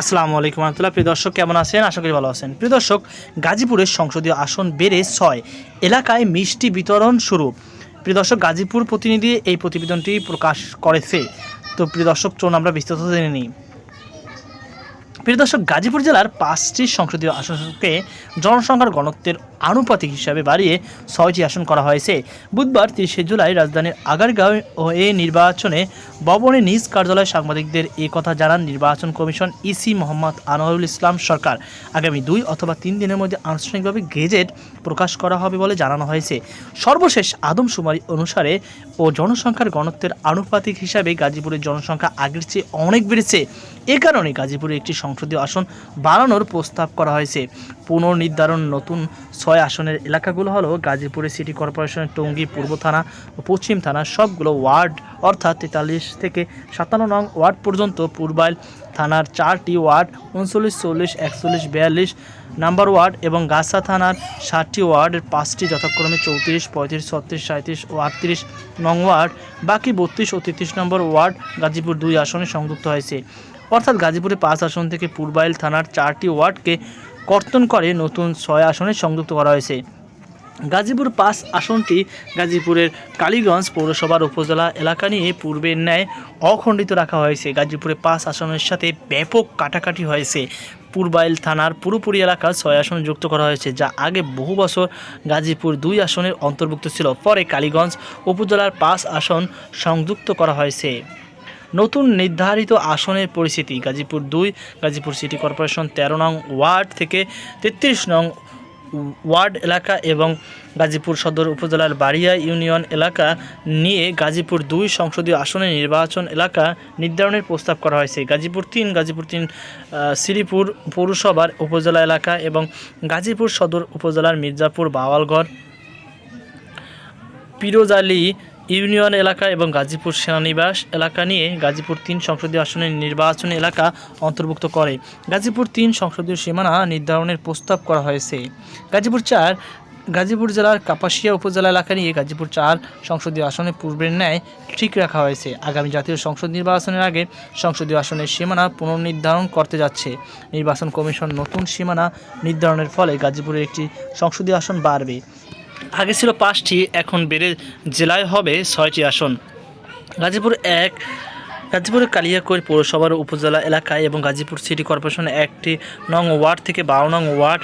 আসসালামু আলাইকুম রহমতুল্লাহ। প্রিয় দর্শক, কেমন আছেন? আশা করি ভালো আছেন। প্রিয় দর্শক, গাজীপুরের সংসদীয় আসন বেড়ে ছয়, এলাকায় মিষ্টি বিতরণ শুরু। প্রিয় দর্শক, গাজীপুর প্রতিনিধি এই প্রতিবেদনটি প্রকাশ করেছে। তো প্রিয় দর্শক, চলুন আমরা বিস্তারিত জেনে নিই। প্রিয় দর্শক, গাজীপুর জেলার পাঁচটি সংসদীয় আসনকে জনসংখ্যার ঘনত্বের আনুপাতিক হিসাবে বাড়িয়ে ছয়টি আসন করা হয়েছে। বুধবার তিরিশে জুলাই রাজধানীর আগারগাঁও ও এ নির্বাচনে ভবনে নিজ কার্যালয়ে সাংবাদিকদের এ কথা জানান নির্বাচন কমিশন ইসি মোহাম্মদ আনোয়ারুল ইসলাম সরকার। আগামী দুই অথবা তিন দিনের মধ্যে আনুষ্ঠানিকভাবে গেজেট প্রকাশ করা হবে বলে জানানো হয়েছে। সর্বশেষ আদমশুমারি অনুসারে ও জনসংখ্যার গণত্বের আনুপাতিক হিসাবে গাজীপুরের জনসংখ্যা আগের চেয়ে অনেক বেড়েছে। এ কারণে গাজীপুরে একটি সংসদীয় আসন বাড়ানোর প্রস্তাব করা হয়েছে। পুনর্নির্ধারণ নতুন ছয় আসনের এলাকাগুলো হলো গাজীপুরের সিটি কর্পোরেশনের টঙ্গী পূর্ব থানা ও পশ্চিম থানা, সবগুলো ওয়ার্ড অর্থাৎ তেতাল্লিশ থেকে সাতান্ন নং ওয়ার্ড পর্যন্ত পূর্বাইল থানার চারটি ওয়ার্ড, উনচল্লিশ, চল্লিশ, একচল্লিশ, বিয়াল্লিশ নাম্বার ওয়ার্ড এবং গাছা থানার ষাটটি ওয়ার্ডের পাঁচটি যথাক্রমে চৌত্রিশ, পঁয়ত্রিশ, ছত্রিশ সাঁত্রিশ ও আটত্রিশ নং ওয়ার্ড। বাকি বত্রিশ ও তেত্রিশ নম্বর ওয়ার্ড গাজীপুর দুই আসনে সংযুক্ত হয়েছে। অর্থাৎ গাজীপুরে পাঁচ আসন থেকে পূর্বাইল থানার চারটি ওয়ার্ডকে কর্তন করে নতুন ছয় আসনে সংযুক্ত করা হয়েছে। গাজীপুর পাঁচ আসনটি গাজীপুরের কালীগঞ্জ পৌরসভার উপজেলা এলাকা নিয়ে পূর্বের ন্যায় অখণ্ডিত রাখা হয়েছে। গাজীপুরে পাঁচ আসনের সাথে ব্যাপক কাটাকাটি হয়েছে। পূর্বাইল থানার পুরোপুরি এলাকা ছয় আসন যুক্ত করা হয়েছে, যা আগে বহু বছর গাজীপুর দুই আসনের অন্তর্ভুক্ত ছিল। পরে কালীগঞ্জ উপজেলার পাঁচ আসন সংযুক্ত করা হয়েছে। নতুন নির্ধারিত আসনের পরিস্থিতি। গাজীপুর দুই, গাজীপুর সিটি কর্পোরেশন তেরো নং ওয়ার্ড থেকে তেত্রিশ নং ওয়ার্ড এলাকা এবং গাজীপুর সদর উপজেলার বাড়িয়া ইউনিয়ন এলাকা নিয়ে গাজীপুর দুই সংসদীয় আসনে নির্বাচন এলাকা নির্ধারণের প্রস্তাব করা হয়েছে। গাজীপুর তিন গাজীপুর তিন শ্রীপুর পৌরসভার উপজেলা এলাকা এবং গাজীপুর সদর উপজেলার মির্জাপুর, বাওয়ালগড়, পিরোজালি ইউনিয়ন এলাকা এবং গাজীপুর সেনানিবাস এলাকা নিয়ে গাজীপুর তিন সংসদীয় আসনের নির্বাচনী এলাকা অন্তর্ভুক্ত করে। গাজীপুর তিন সংসদীয় সীমানা নির্ধারণের প্রস্তাব করা হয়েছে। গাজীপুর চার, গাজীপুর জেলার কাপাসিয়া উপজেলা এলাকা নিয়ে গাজীপুর চার সংসদীয় আসনে পূর্বের ন্যায় ঠিক রাখা হয়েছে। আগামী জাতীয় সংসদ নির্বাচনের আগে সংসদীয় আসনের সীমানা পুনর্নির্ধারণ করতে যাচ্ছে। নির্বাচন কমিশন নতুন সীমানা নির্ধারণের ফলে গাজীপুরের একটি সংসদীয় আসন বাড়বে। আগে ছিল পাঁচটি, এখন বেড়ে জেলায় হবে ছয়টি আসন। গাজীপুর এক গাজীপুরের কালিয়াকৈর পৌরসভার উপজেলা এলাকায় এবং গাজীপুর সিটি কর্পোরেশনের একটি নং ওয়ার্ড থেকে বারো নং ওয়ার্ড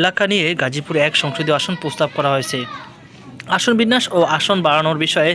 এলাকা নিয়ে গাজীপুর এক সংসদীয় আসন প্রস্তাব করা হয়েছে। আসন বিন্যাস ও আসন বাড়ানোর বিষয়ে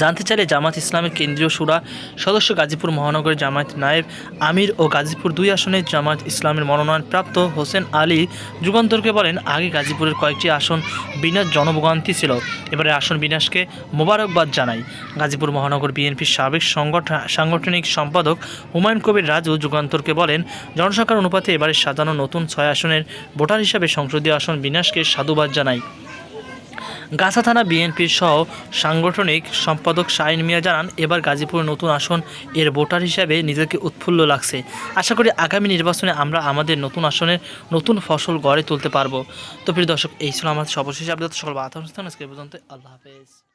জানতে চাইলে জামাত ইসলামের কেন্দ্রীয় সুরা সদস্য গাজীপুর মহানগরের জামায়াত নায়েব আমির ও গাজীপুর দুই আসনে জামায়াত ইসলামের মনোনয়নপ্রাপ্ত হোসেন আলী যুগান্তরকে বলেন, আগে গাজীপুরের কয়েকটি আসন বিন্যাস জনভোগান্তি ছিল। এবারে আসন বিনাশকে মোবারকবাদ জানাই। গাজীপুর মহানগর বিএনপির সাবেক সংগঠন সাংগঠনিক সম্পাদক হুমায়ুন কবির রাজু যুগান্তরকে বলেন, জনসংখ্যার অনুপাতে এবারে সাজানো নতুন ছয় আসনের ভোটার হিসাবে সংসদীয় আসন বিন্যাসকে সাধুবাদ জানাই। গাছা থানা বিএনপির সহ সাংগঠনিক সম্পাদক শাহিন মিয়া জানান, এবার গাজীপুর নতুন আসন এর ভোটার হিসাবে নিজেকে উৎফুল্ল লাগছে। আশা করি আগামী নির্বাচনে আমরা আমাদের নতুন আসনের নতুন ফসল গড়ে তুলতে পারব। তো প্রিয় দর্শক, এই ছিল আমাদের সর্বশেষ আপডেট। সকল অনুষ্ঠান আজকে পর্যন্ত আল্লাহ হাফেজ।